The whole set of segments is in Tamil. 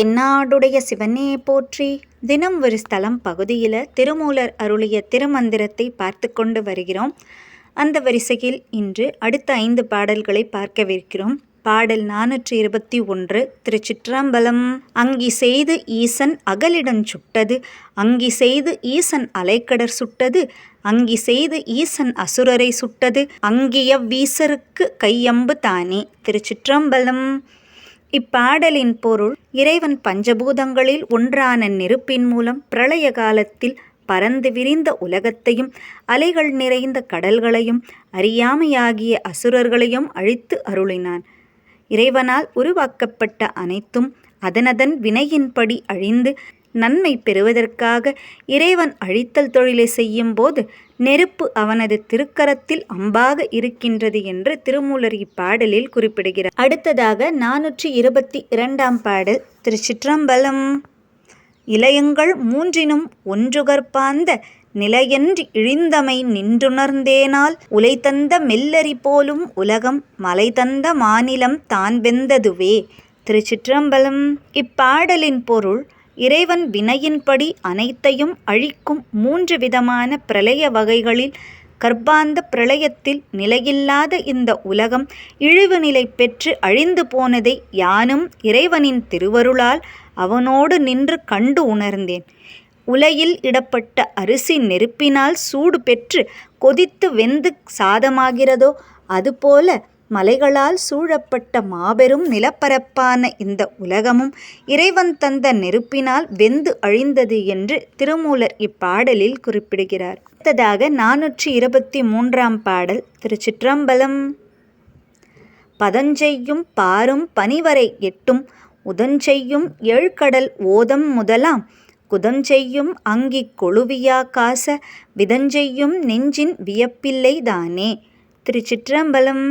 தென்னாடுடைய சிவனே போற்றி. தினம் ஒரு ஸ்தலம் பகுதியில் திருமூலர் அருளிய திருமந்திரத்தை பார்த்து கொண்டு வருகிறோம். அந்த வரிசையில் இன்று அடுத்த ஐந்து பாடல்களை பார்க்கவிருக்கிறோம் பாடல் நானூற்றி இருபத்தி ஒன்று திருச்சிற்றம்பலம். அங்கி செய்து ஈசன் அகலிடம் சுட்டது அங்கி செய்து ஈசன் அலைக்கடர் சுட்டது அங்கி செய்து ஈசன் அசுரரை சுட்டது அங்கிய வீசருக்கு கையம்பு தானே திருச்சிற்றம்பலம். இப்பாடலின் பொருள் இறைவன் பஞ்சபூதங்களில் ஒன்றான நெருப்பின் மூலம் பிரளய காலத்தில் பரந்து விரிந்த உலகத்தையும் அலைகள் நிறைந்த கடல்களையும் அறியாமையாகிய அசுரர்களையும் அழித்து அருளினான். இறைவனால் உருவாக்கப்பட்ட அனைத்தும் அதனதன் வினையின்படி அழிந்து நன்மை பெறுவதற்காக இறைவன் அழித்தல் தொழிலை செய்யும் போது நெருப்பு அவனது திருக்கரத்தில் அம்பாக இருக்கின்றது என்று திருமூலர் இப்பாடலில் குறிப்பிடுகிறார். அடுத்ததாக நானூற்றி இருபத்தி இரண்டாம் பாடல் திருச்சிற்றம்பலம். இளையங்கள் மூன்றினும் ஒன்றுகற்பாந்த நிலையன்றி இழிந்தமை நின்றுணர்ந்தேனால் உலை தந்த மெல்லரி போலும் உலகம் மலை தந்த மாநிலம் தான் வெந்ததுவே திருச்சிற்றம்பலம். இப்பாடலின் பொருள் இறைவன் வினையின்படி அனைத்தையும் அழிக்கும் மூன்று விதமான பிரளய வகைகளில் கர்ப்பாந்த பிரளயத்தில் நிலையில்லாத இந்த உலகம் இழிவு நிலை பெற்று அழிந்து போனதை யானும் இறைவனின் திருவருளால் அவனோடு நின்று கண்டு உணர்ந்தேன். உலையில் இடப்பட்ட அரிசி நெருப்பினால் சூடு பெற்று கொதித்து வெந்து சாதமாகிறதோ அதுபோல மலைகளால் சூழப்பட்ட மாபெரும் நிலப்பரப்பான இந்த உலகமும் இறைவன் தந்த நெருப்பினால் வெந்து அழிந்தது என்று திருமூலர் இப்பாடலில் குறிப்பிடுகிறார். அடுத்ததாக நானூற்றி இருபத்தி மூன்றாம் பாடல் திருச்சிற்றம்பலம். பதஞ்செய்யும் பாரும் பனிவரை எட்டும் உதஞ்செய்யும் ஏழ்கடல் ஓதம் முதலாம் குதஞ்செய்யும் அங்கி கொழுவியா காச விதஞ்செய்யும் நெஞ்சின் வியப்பில்லை தானே. திருச்சிற்றம்பலம்.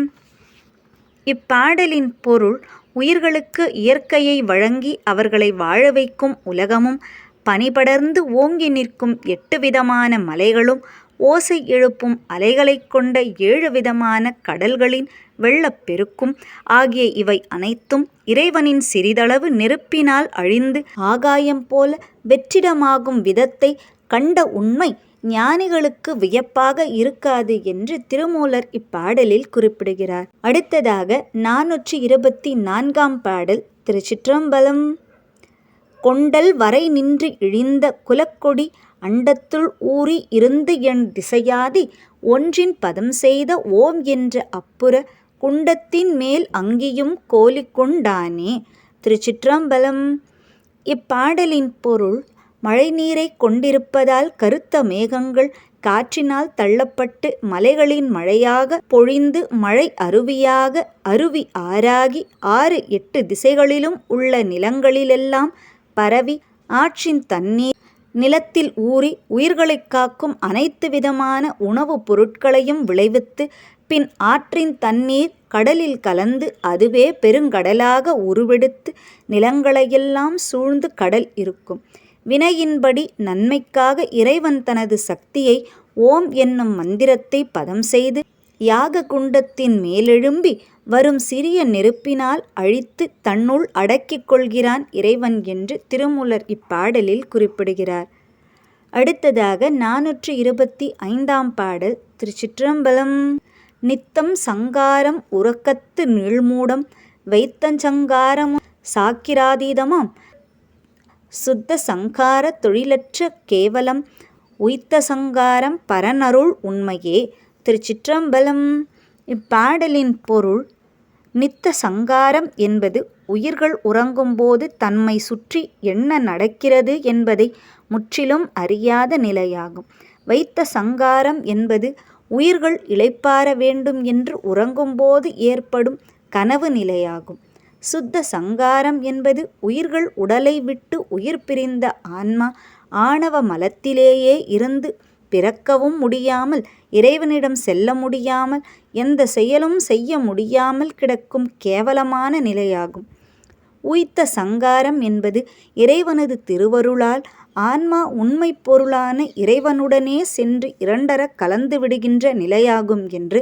இப்பாடலின் பொருள் உயிர்களுக்கு இயற்கையை வழங்கி அவர்களை வாழ வைக்கும் உலகமும் பனிபடர்ந்து ஓங்கி நிற்கும் எட்டு விதமான மலைகளும் ஓசை எழுப்பும் அலைகளைக் கொண்ட ஏழு விதமான கடல்களின் வெள்ளப்பெருக்கும் ஆகிய இவை அனைத்தும் இறைவனின் சிறிதளவு நெருப்பினால் அழிந்து ஆகாயம் போல வெற்றிடமாகும் விதத்தை கண்ட உண்மை ஞானிகளுக்கு வியப்பாக இருக்காது என்று திருமூலர் இப்பாடலில் குறிப்பிடுகிறார். அடுத்ததாக நானூற்றி இருபத்தி நான்காம் பாடல் திருச்சிற்றம்பலம். கொண்டல் வரை நின்று இழிந்த குலக்கொடி அண்டத்துள் ஊறி இருந்து என் திசையாதி ஒன்றின் பதம் செய்த ஓம் என்ற அப்புற குண்டத்தின் மேல் அங்கியும் கோலிக்கொண்டானே. திருச்சிற்றம்பலம். இப்பாடலின் பொருள் மழைநீரை கொண்டிருப்பதால் கருத்த மேகங்கள் காற்றினால் தள்ளப்பட்டு மலைகளின் மழையாக பொழிந்து மழை அருவியாக அருவி ஆறாகி ஆறு எட்டு திசைகளிலும் உள்ள நிலங்களிலெல்லாம் பரவி ஆற்றின் தண்ணீர் நிலத்தில் ஊறி உயிர்களை காக்கும் அனைத்து விதமான உணவுப் பொருட்களையும் விளைவித்து பின் ஆற்றின் தண்ணீர் கடலில் கலந்து அதுவே பெருங்கடலாக உருவெடுத்து நிலங்களையெல்லாம் சூழ்ந்து கடல் இருக்கும். வினையின்படி நன்மைக்காக இறைவன் தனது சக்தியை ஓம் என்னும் மந்திரத்தை பதம் செய்து யாக குண்டத்தின் மேலெழும்பி வரும் சிறிய நெருப்பினால் அழித்து தன்னுள் அடக்கிக் கொள்கிறான் இறைவன் என்று திருமூலர் இப்பாடலில் குறிப்பிடுகிறார். அடுத்ததாக நானூற்று இருபத்தி ஐந்தாம் பாடல் திருச்சிற்றம்பலம். நித்தம் சங்காரம் உறக்கத்து நீழ்மூடம் வைத்தஞ்சங்காரமும் சாக்கிராதீதமாம் சுத்த சங்கார தொழிலற்ற கேவலம் உய்த்த சங்காரம் பரனருள் உண்மையே. திருச்சிற்றம்பலம். இப்பாடலின் பொருள் நித்த சங்காரம் என்பது உயிர்கள் உறங்கும்போது தன்மை சுற்றி என்ன நடக்கிறது என்பதை முற்றிலும் அறியாத நிலையாகும். வைத்த சங்காரம் என்பது உயிர்கள் இளைப்பார வேண்டும் என்று உறங்கும்போது ஏற்படும் கனவு நிலையாகும். சுத்த சங்காரம் என்பது உயிர்கள் உடலை விட்டு உயிர் பிரிந்த ஆன்மா ஆணவ மலத்திலேயே இருந்து பிறக்கவும் முடியாமல் இறைவனிடம் செல்ல முடியாமல் எந்த செயலும் செய்ய முடியாமல் கிடக்கும் கேவலமான நிலையாகும். உய்த்த சங்காரம் என்பது இறைவனது திருவருளால் ஆன்மா உண்மை பொருளான இறைவனுடனே சென்று இரண்டர கலந்து விடுகின்ற நிலையாகும் என்று